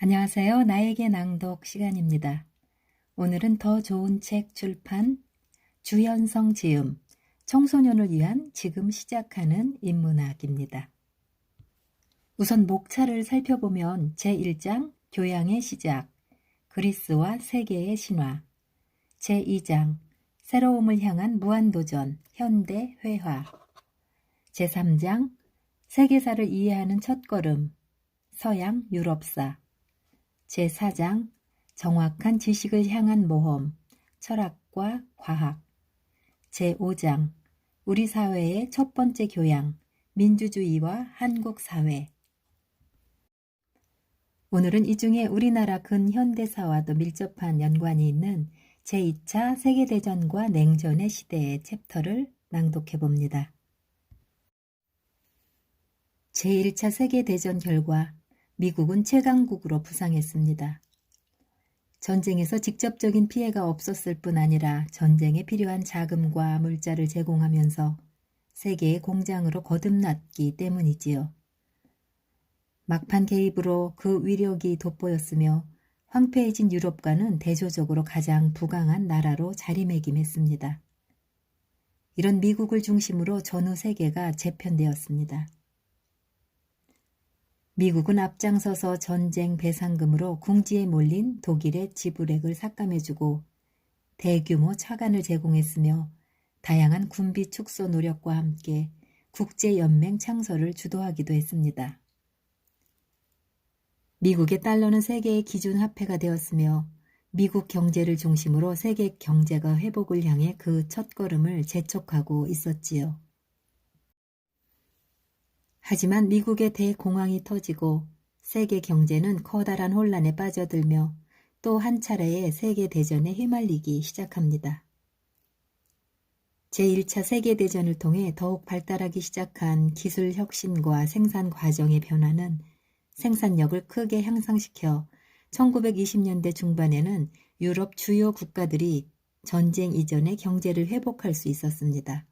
안녕하세요. 나에게 낭독 시간입니다. 오늘은 더 좋은 책 출판 주현성 지음 청소년을 위한 지금 시작하는 인문학입니다. 우선 목차를 살펴보면 제1장 교양의 시작 그리스와 세계의 신화 제2장 새로움을 향한 무한도전 현대 회화 제3장 세계사를 이해하는 첫걸음 서양 유럽사 제4장 정확한 지식을 향한 모험 철학과 과학 제5장 우리 사회의 첫 번째 교양 민주주의와 한국 사회 오늘은 이 중에 우리나라 근현대사와도 밀접한 연관이 있는 제2차 세계대전과 냉전의 시대의 챕터를 낭독해 봅니다. 제1차 세계대전 결과 미국은 최강국으로 부상했습니다. 전쟁에서 직접적인 피해가 없었을 뿐 아니라 전쟁에 필요한 자금과 물자를 제공하면서 세계의 공장으로 거듭났기 때문이지요. 막판 개입으로 그 위력이 돋보였으며 황폐해진 유럽과는 대조적으로 가장 부강한 나라로 자리매김했습니다. 이런 미국을 중심으로 전후 세계가 재편되었습니다. 미국은 앞장서서 전쟁 배상금으로 궁지에 몰린 독일의 지불액을 삭감해주고 대규모 차관을 제공했으며 다양한 군비 축소 노력과 함께 국제연맹 창설을 주도하기도 했습니다. 미국의 달러는 세계의 기준 화폐가 되었으며 미국 경제를 중심으로 세계 경제가 회복을 향해 그 첫걸음을 재촉하고 있었지요. 하지만 미국의 대공황이 터지고 세계 경제는 커다란 혼란에 빠져들며 또 한 차례의 세계대전에 휘말리기 시작합니다. 제1차 세계대전을 통해 더욱 발달하기 시작한 기술 혁신과 생산 과정의 변화는 생산력을 크게 향상시켜 1920년대 중반에는 유럽 주요 국가들이 전쟁 이전의 경제를 회복할 수 있었습니다.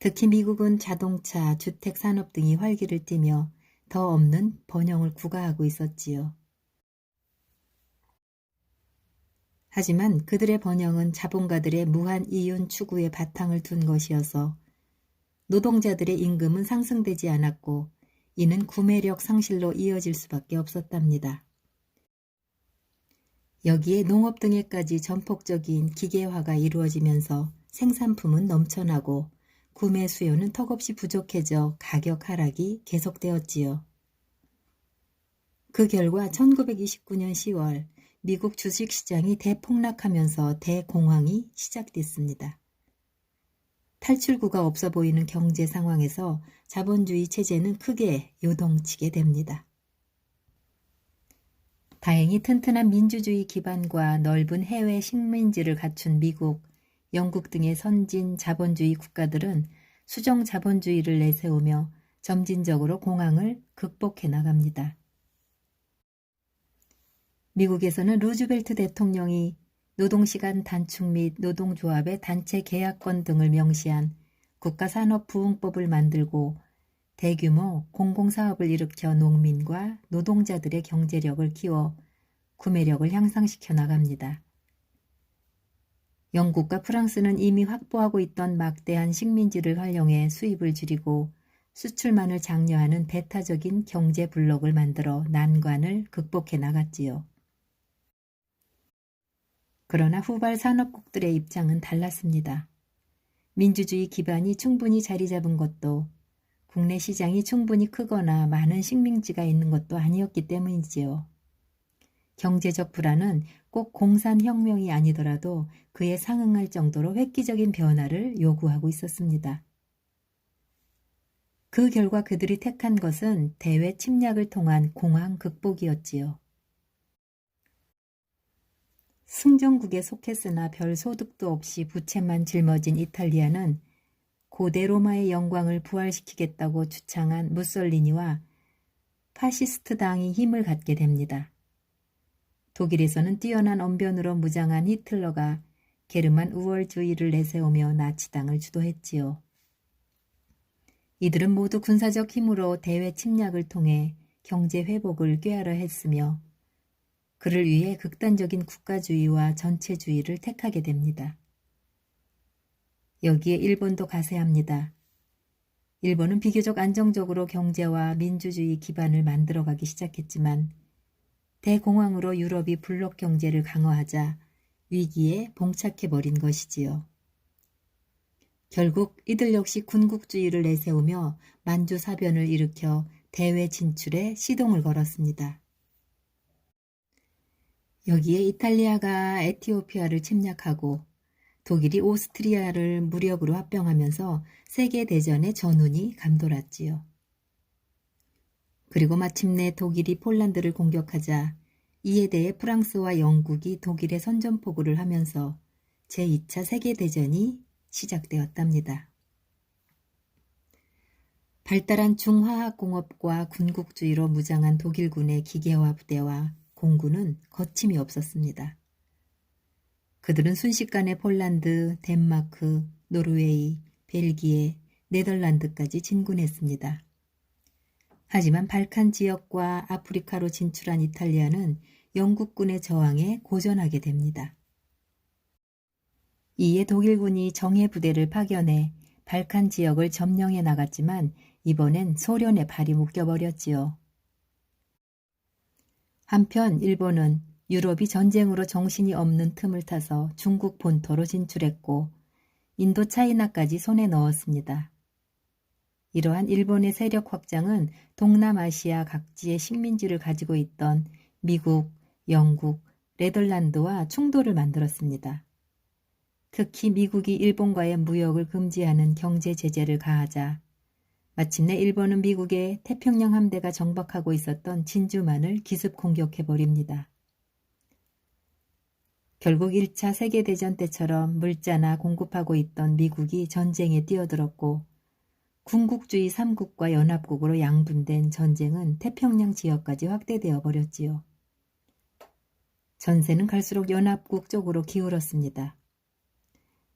특히 미국은 자동차, 주택 산업 등이 활기를 띠며 더 없는 번영을 구가하고 있었지요. 하지만 그들의 번영은 자본가들의 무한 이윤 추구에 바탕을 둔 것이어서 노동자들의 임금은 상승되지 않았고 이는 구매력 상실로 이어질 수밖에 없었답니다. 여기에 농업 등에까지 전폭적인 기계화가 이루어지면서 생산품은 넘쳐나고 구매 수요는 턱없이 부족해져 가격 하락이 계속되었지요. 그 결과 1929년 10월 미국 주식시장이 대폭락하면서 대공황이 시작됐습니다. 탈출구가 없어 보이는 경제 상황에서 자본주의 체제는 크게 요동치게 됩니다. 다행히 튼튼한 민주주의 기반과 넓은 해외 식민지를 갖춘 미국, 영국 등의 선진 자본주의 국가들은 수정 자본주의를 내세우며 점진적으로 공황을 극복해 나갑니다. 미국에서는 루즈벨트 대통령이 노동시간 단축 및 노동조합의 단체 계약권 등을 명시한 국가산업부흥법을 만들고 대규모 공공사업을 일으켜 농민과 노동자들의 경제력을 키워 구매력을 향상시켜 나갑니다. 영국과 프랑스는 이미 확보하고 있던 막대한 식민지를 활용해 수입을 줄이고 수출만을 장려하는 배타적인 경제 블록을 만들어 난관을 극복해 나갔지요. 그러나 후발 산업국들의 입장은 달랐습니다. 민주주의 기반이 충분히 자리 잡은 것도 국내 시장이 충분히 크거나 많은 식민지가 있는 것도 아니었기 때문이지요. 경제적 불안은 꼭 공산혁명이 아니더라도 그에 상응할 정도로 획기적인 변화를 요구하고 있었습니다. 그 결과 그들이 택한 것은 대외 침략을 통한 공황 극복이었지요. 승전국에 속했으나 별 소득도 없이 부채만 짊어진 이탈리아는 고대 로마의 영광을 부활시키겠다고 주창한 무솔리니와 파시스트 당이 힘을 갖게 됩니다. 독일에서는 뛰어난 언변으로 무장한 히틀러가 게르만 우월주의를 내세우며 나치당을 주도했지요. 이들은 모두 군사적 힘으로 대외 침략을 통해 경제 회복을 꾀하려 했으며 그를 위해 극단적인 국가주의와 전체주의를 택하게 됩니다. 여기에 일본도 가세합니다. 일본은 비교적 안정적으로 경제와 민주주의 기반을 만들어가기 시작했지만 대공황으로 유럽이 블록 경제를 강화하자 위기에 봉착해버린 것이지요. 결국 이들 역시 군국주의를 내세우며 만주사변을 일으켜 대외 진출에 시동을 걸었습니다. 여기에 이탈리아가 에티오피아를 침략하고 독일이 오스트리아를 무력으로 합병하면서 세계대전의 전운이 감돌았지요. 그리고 마침내 독일이 폴란드를 공격하자 이에 대해 프랑스와 영국이 독일의 선전포고를 하면서 제2차 세계대전이 시작되었답니다. 발달한 중화학공업과 군국주의로 무장한 독일군의 기계화 부대와 공군은 거침이 없었습니다. 그들은 순식간에 폴란드, 덴마크, 노르웨이, 벨기에, 네덜란드까지 진군했습니다. 하지만 발칸 지역과 아프리카로 진출한 이탈리아는 영국군의 저항에 고전하게 됩니다. 이에 독일군이 정예 부대를 파견해 발칸 지역을 점령해 나갔지만 이번엔 소련의 발이 묶여버렸지요. 한편 일본은 유럽이 전쟁으로 정신이 없는 틈을 타서 중국 본토로 진출했고 인도 차이나까지 손에 넣었습니다. 이러한 일본의 세력 확장은 동남아시아 각지의 식민지를 가지고 있던 미국, 영국, 네덜란드와 충돌을 만들었습니다. 특히 미국이 일본과의 무역을 금지하는 경제 제재를 가하자 마침내 일본은 미국의 태평양 함대가 정박하고 있었던 진주만을 기습 공격해 버립니다. 결국 1차 세계대전 때처럼 물자나 공급하고 있던 미국이 전쟁에 뛰어들었고 군국주의 3국과 연합국으로 양분된 전쟁은 태평양 지역까지 확대되어 버렸지요. 전세는 갈수록 연합국 쪽으로 기울었습니다.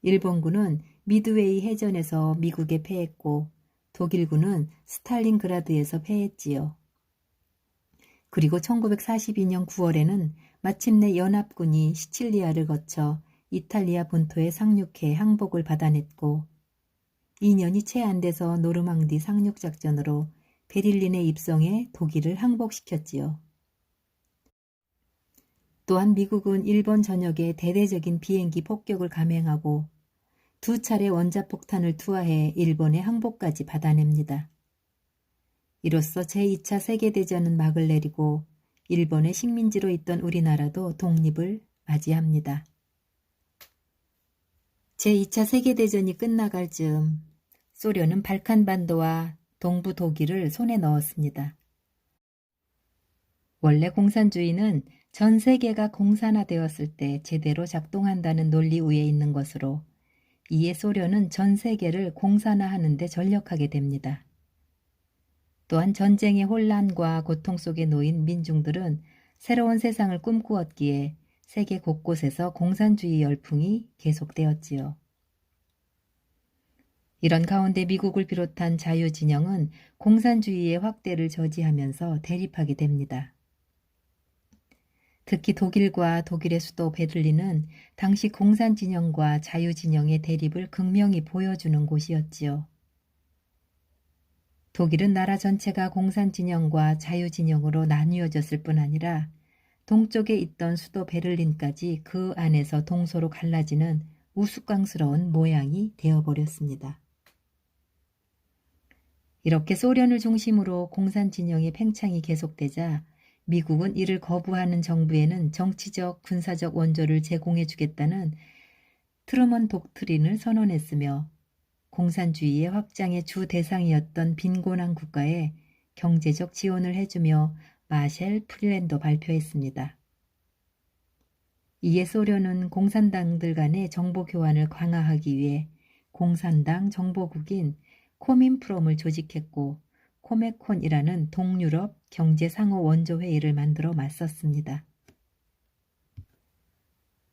일본군은 미드웨이 해전에서 미국에 패했고 독일군은 스탈린그라드에서 패했지요. 그리고 1942년 9월에는 마침내 연합군이 시칠리아를 거쳐 이탈리아 본토에 상륙해 항복을 받아냈고 2년이 채 안 돼서 노르망디 상륙작전으로 베를린에 입성해 독일을 항복시켰지요. 또한 미국은 일본 전역에 대대적인 비행기 폭격을 감행하고 두 차례 원자폭탄을 투하해 일본의 항복까지 받아냅니다. 이로써 제2차 세계대전은 막을 내리고 일본의 식민지로 있던 우리나라도 독립을 맞이합니다. 제2차 세계대전이 끝나갈 즈음 소련은 발칸반도와 동부 독일을 손에 넣었습니다. 원래 공산주의는 전 세계가 공산화되었을 때 제대로 작동한다는 논리 위에 있는 것으로 이에 소련은 전 세계를 공산화하는 데 전력하게 됩니다. 또한 전쟁의 혼란과 고통 속에 놓인 민중들은 새로운 세상을 꿈꾸었기에 세계 곳곳에서 공산주의 열풍이 계속되었지요. 이런 가운데 미국을 비롯한 자유진영은 공산주의의 확대를 저지하면서 대립하게 됩니다. 특히 독일과 독일의 수도 베를린은 당시 공산진영과 자유진영의 대립을 극명히 보여주는 곳이었지요. 독일은 나라 전체가 공산진영과 자유진영으로 나뉘어졌을 뿐 아니라 동쪽에 있던 수도 베를린까지 그 안에서 동서로 갈라지는 우스꽝스러운 모양이 되어버렸습니다. 이렇게 소련을 중심으로 공산 진영의 팽창이 계속되자 미국은 이를 거부하는 정부에는 정치적, 군사적 원조를 제공해 주겠다는 트루먼 독트린을 선언했으며 공산주의의 확장의 주 대상이었던 빈곤한 국가에 경제적 지원을 해주며 마셸 프리랜도 발표했습니다. 이에 소련은 공산당들 간의 정보 교환을 강화하기 위해 공산당 정보국인 코민프롬을 조직했고 코메콘이라는 동유럽 경제상호 원조회의를 만들어 맞섰습니다.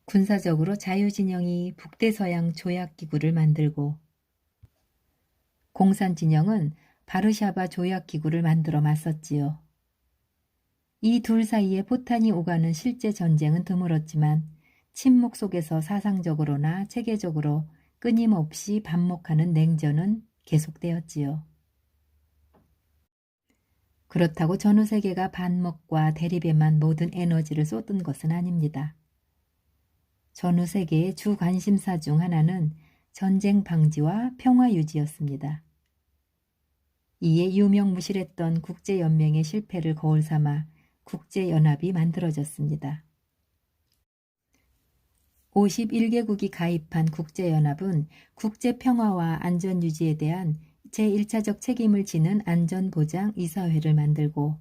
군사적으로 자유진영이 북대서양 조약기구를 만들고 공산진영은 바르샤바 조약기구를 만들어 맞섰지요. 이 둘 사이에 포탄이 오가는 실제 전쟁은 드물었지만 침묵 속에서 사상적으로나 체계적으로 끊임없이 반목하는 냉전은 계속되었지요. 그렇다고 전후 세계가 반목과 대립에만 모든 에너지를 쏟은 것은 아닙니다. 전후 세계의 주 관심사 중 하나는 전쟁 방지와 평화 유지였습니다. 이에 유명무실했던 국제연맹의 실패를 거울 삼아 국제연합이 만들어졌습니다. 51개국이 가입한 국제연합은 국제평화와 안전유지에 대한 제1차적 책임을 지는 안전보장 이사회를 만들고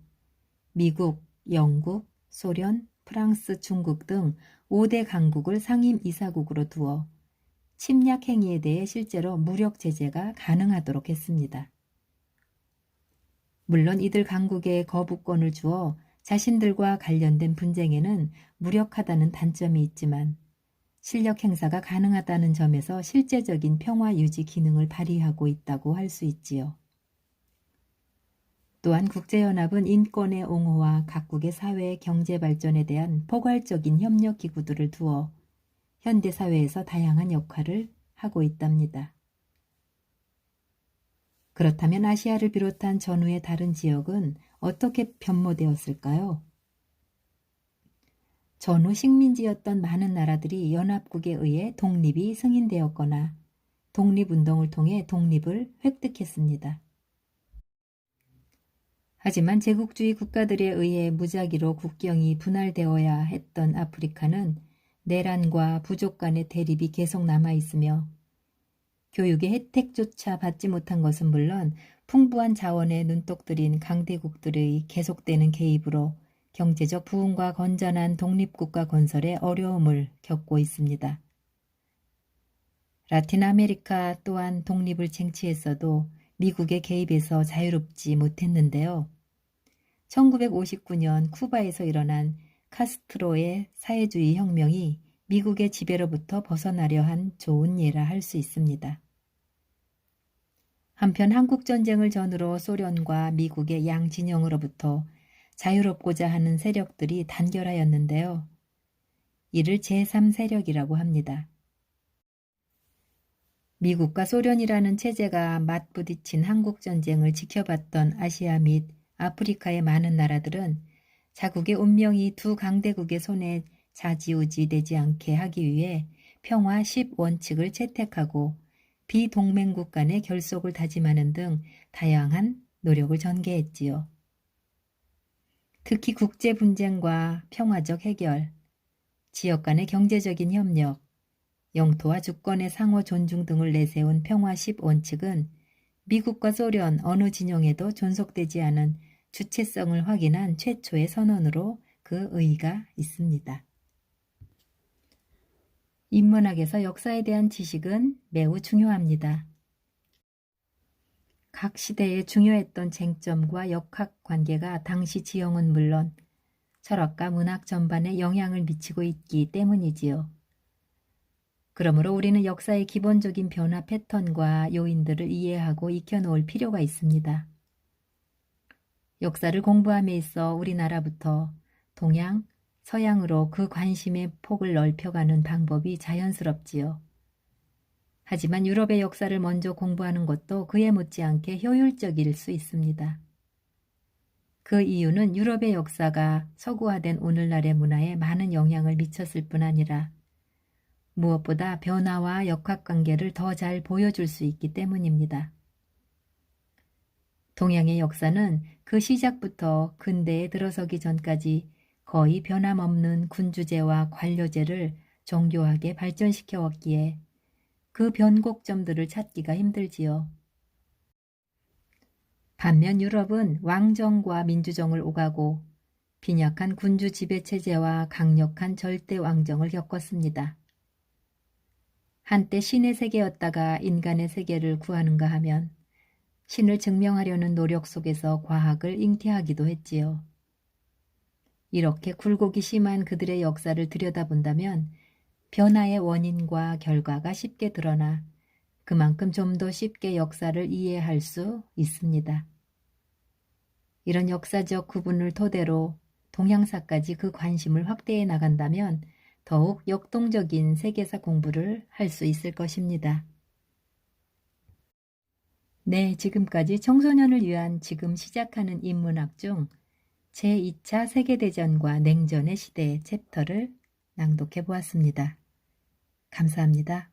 미국, 영국, 소련, 프랑스, 중국 등 5대 강국을 상임 이사국으로 두어 침략 행위에 대해 실제로 무력 제재가 가능하도록 했습니다. 물론 이들 강국에 거부권을 주어 자신들과 관련된 분쟁에는 무력하다는 단점이 있지만 실력 행사가 가능하다는 점에서 실제적인 평화 유지 기능을 발휘하고 있다고 할 수 있지요. 또한 국제연합은 인권의 옹호와 각국의 사회 경제 발전에 대한 포괄적인 협력 기구들을 두어 현대 사회에서 다양한 역할을 하고 있답니다. 그렇다면 아시아를 비롯한 전후의 다른 지역은 어떻게 변모되었을까요? 전후 식민지였던 많은 나라들이 연합국에 의해 독립이 승인되었거나 독립운동을 통해 독립을 획득했습니다. 하지만 제국주의 국가들에 의해 무작위로 국경이 분할되어야 했던 아프리카는 내란과 부족 간의 대립이 계속 남아 있으며 교육의 혜택조차 받지 못한 것은 물론 풍부한 자원에 눈독 들인 강대국들의 계속되는 개입으로 경제적 부흥과 건전한 독립국가 건설에 어려움을 겪고 있습니다. 라틴 아메리카 또한 독립을 쟁취했어도 미국의 개입에서 자유롭지 못했는데요. 1959년 쿠바에서 일어난 카스트로의 사회주의 혁명이 미국의 지배로부터 벗어나려 한 좋은 예라 할 수 있습니다. 한편 한국전쟁을 전후로 소련과 미국의 양진영으로부터 자유롭고자 하는 세력들이 단결하였는데요. 이를 제3세력이라고 합니다. 미국과 소련이라는 체제가 맞부딪힌 한국전쟁을 지켜봤던 아시아 및 아프리카의 많은 나라들은 자국의 운명이 두 강대국의 손에 자지우지 되지 않게 하기 위해 평화 10원칙을 채택하고 비동맹국 간의 결속을 다짐하는 등 다양한 노력을 전개했지요. 특히 국제 분쟁과 평화적 해결, 지역 간의 경제적인 협력, 영토와 주권의 상호 존중 등을 내세운 평화 10원칙은 미국과 소련 어느 진영에도 존속되지 않은 주체성을 확인한 최초의 선언으로 그 의의가 있습니다. 인문학에서 역사에 대한 지식은 매우 중요합니다. 각 시대에 중요했던 쟁점과 역학 관계가 당시 지형은 물론 철학과 문학 전반에 영향을 미치고 있기 때문이지요. 그러므로 우리는 역사의 기본적인 변화 패턴과 요인들을 이해하고 익혀놓을 필요가 있습니다. 역사를 공부함에 있어 우리나라부터 동양, 서양으로 그 관심의 폭을 넓혀가는 방법이 자연스럽지요. 하지만 유럽의 역사를 먼저 공부하는 것도 그에 못지않게 효율적일 수 있습니다. 그 이유는 유럽의 역사가 서구화된 오늘날의 문화에 많은 영향을 미쳤을 뿐 아니라 무엇보다 변화와 역학관계를 더 잘 보여줄 수 있기 때문입니다. 동양의 역사는 그 시작부터 근대에 들어서기 전까지 거의 변함없는 군주제와 관료제를 정교하게 발전시켜 왔기에 그 변곡점들을 찾기가 힘들지요. 반면 유럽은 왕정과 민주정을 오가고 빈약한 군주 지배체제와 강력한 절대 왕정을 겪었습니다. 한때 신의 세계였다가 인간의 세계를 구하는가 하면 신을 증명하려는 노력 속에서 과학을 잉태하기도 했지요. 이렇게 굴곡이 심한 그들의 역사를 들여다본다면 변화의 원인과 결과가 쉽게 드러나 그만큼 좀 더 쉽게 역사를 이해할 수 있습니다. 이런 역사적 구분을 토대로 동양사까지 그 관심을 확대해 나간다면 더욱 역동적인 세계사 공부를 할 수 있을 것입니다. 네, 지금까지 청소년을 위한 지금 시작하는 인문학 중 제2차 세계대전과 냉전의 시대 챕터를 낭독해 보았습니다. 감사합니다.